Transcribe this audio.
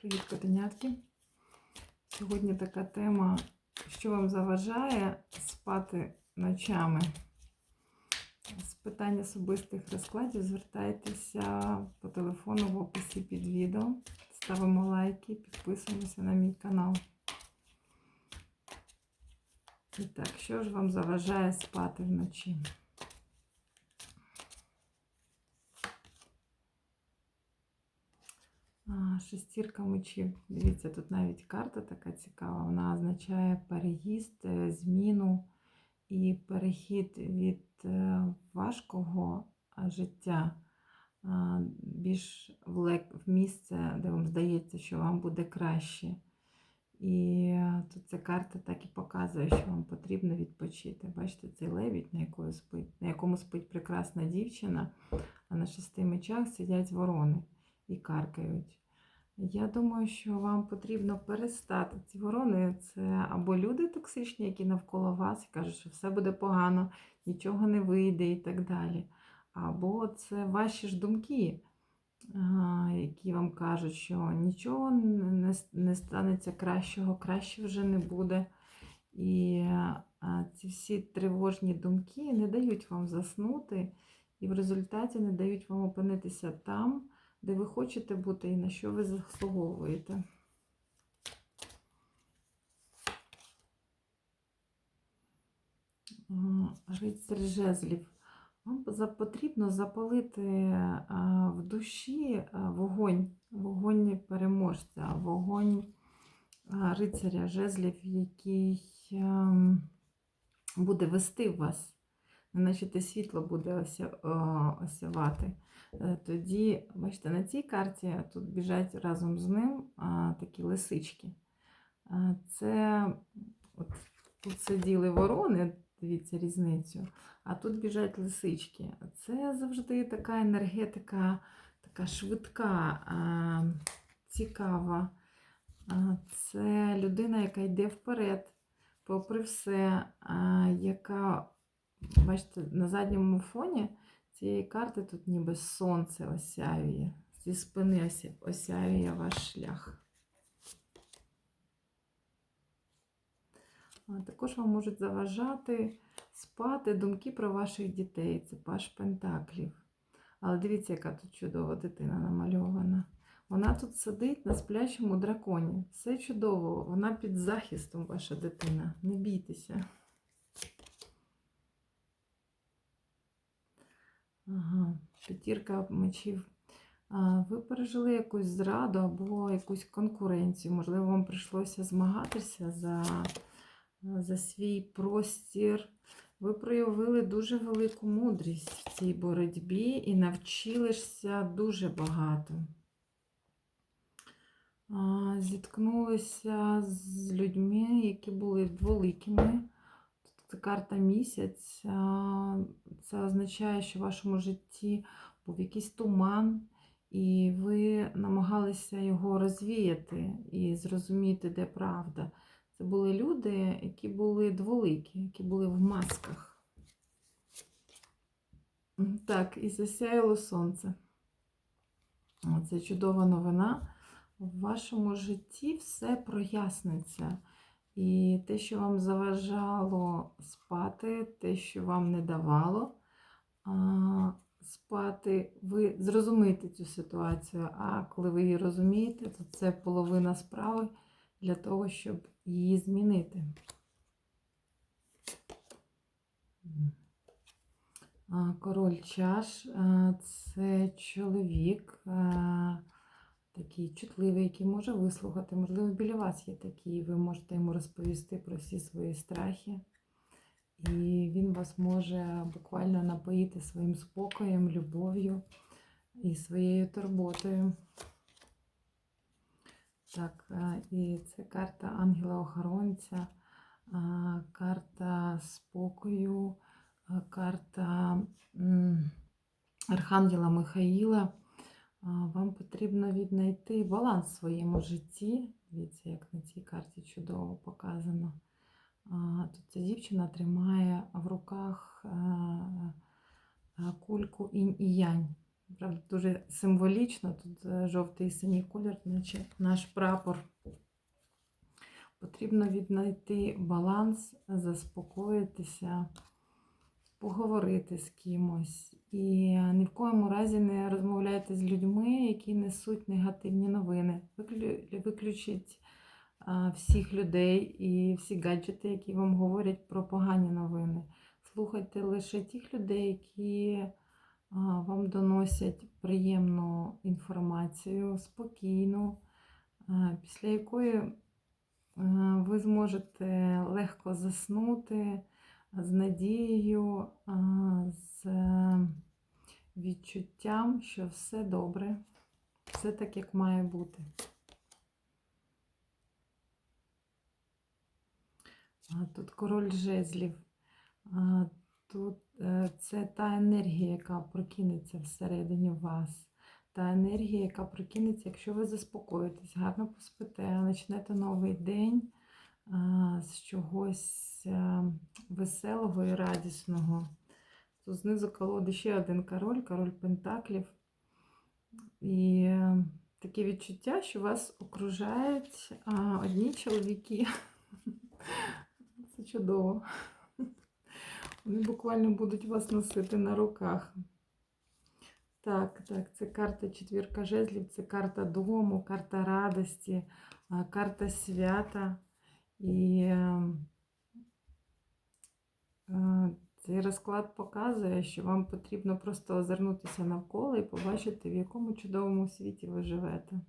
Привіт, котенятки. Сьогодні така тема, що вам заважає спати ночами. З питань особистих розкладів звертайтеся по телефону в описі під відео. Ставимо лайки, підписуємося на мій канал. І так, що ж вам заважає спати вночі? А, Шестірка мечів. Дивіться, тут навіть карта така цікава. Вона означає переїзд, е, зміну і перехід від е, важкого життя більш в місце, де вам здається, що вам буде краще. І е, тут ця карта так і показує, що вам потрібно відпочити. Бачите, цей лебідь, на, якої спить, на якому спить прекрасна дівчина, а на шести мечах сидять ворони і каркають. Я думаю, що вам потрібно перестати. Ці ворони це або люди токсичні, які навколо вас і кажуть, що все буде погано, нічого не вийде і так далі. Або це ваші ж думки, які вам кажуть, що нічого не, не станеться кращого, краще вже не буде. І ці всі тривожні думки не дають вам заснути, і в результаті не дають вам опинитися там, де ви хочете бути і на що ви заслуговуєте. М, Рицарь жезлів. Вам потрібно запалити в душі вогонь, вогонь переможця, вогонь рицаря жезлів, який ем, буде вести вас. Неначе те світло буде осявати. Е, Тоді, бачите, на цій карті тут біжать разом з ним такі лисички. Це от, тут сиділи ворони, дивіться різницю, а тут біжать лисички. Це завжди така енергетика, така швидка, цікава. Це людина, яка йде вперед, попри все, яка, бачите, на задньому фоні цієї карти тут ніби сонце осяює. Зі спини ося- осяює ваш шлях. А Також вам можуть заважати спати думки про ваших дітей. Це паш Пентаклів. Але дивіться, яка тут чудова дитина намальована. Вона тут сидить на сплячому драконі. Все чудово, вона під захистом, ваша дитина. Не бійтеся. Ага, п'ятірка мечів. Ви пережили якусь зраду або якусь конкуренцію. Можливо, вам прийшлося змагатися за, за свій простір. Ви проявили дуже велику мудрість в цій боротьбі і навчилися дуже багато. Зіткнулися з людьми, які були великими. Це карта місяць. Це означає, що в вашому житті був якийсь туман, і ви намагалися його розвіяти і зрозуміти, де правда. Це були люди, які були дволикі, які були в масках. Так, і засяяло сонце. Це чудова новина. В вашому житті все проясниться. І те, що вам заважало спати, те, що вам не давало а, спати, ви зрозумієте цю ситуацію. А коли ви її розумієте, то це половина справи для того, щоб її змінити. Король чаш це чоловік. Такий чутливий, який може вислухати. Можливо, біля вас є такий, ви можете йому розповісти про всі свої страхи. І він вас може буквально напоїти своїм спокоєм, любов'ю і своєю турботою. Так, е, і це карта ангела-охоронця, карта спокою, карта Архангела Михаїла. Вам потрібно віднайти баланс в своєму житті. Дивіться, як на цій карті чудово показано. Тут ця дівчина тримає в руках е, е, кульку інь і янь. Правда, дуже символічно. Тут е, жовтий і синій колір, наче наш прапор. Потрібно віднайти баланс, заспокоїтися, поговорити з кимось. І ні в коєму разі не розмовляйте з людьми, які несуть негативні новини. Виклю- Виключіть всіх людей і всі гаджети, які вам говорять про погані новини. Слухайте лише тих людей, які вам доносять приємну інформацію, спокійну, після якої ви зможете легко заснути з надією, з е, відчуттям, що все добре, все так, як має бути. Тут король жезлів. Тут е, це та енергія, яка прокинеться всередині вас. Та енергія, яка прокинеться, якщо ви заспокоїтесь, гарно поспите, почнете новий день з чогось е, веселого і радісного. Тут знизу колоди ще один король, король Пентаклів. І е, таке відчуття, що вас окружають одні чоловіки. Це чудово. Вони буквально будуть вас носити на руках. Так, так, це карта четвірка жезлів, це карта дому, карта радості, карта свята. І цей розклад показує, що вам потрібно просто озирнутися навколо і побачити, в якому чудовому світі ви живете.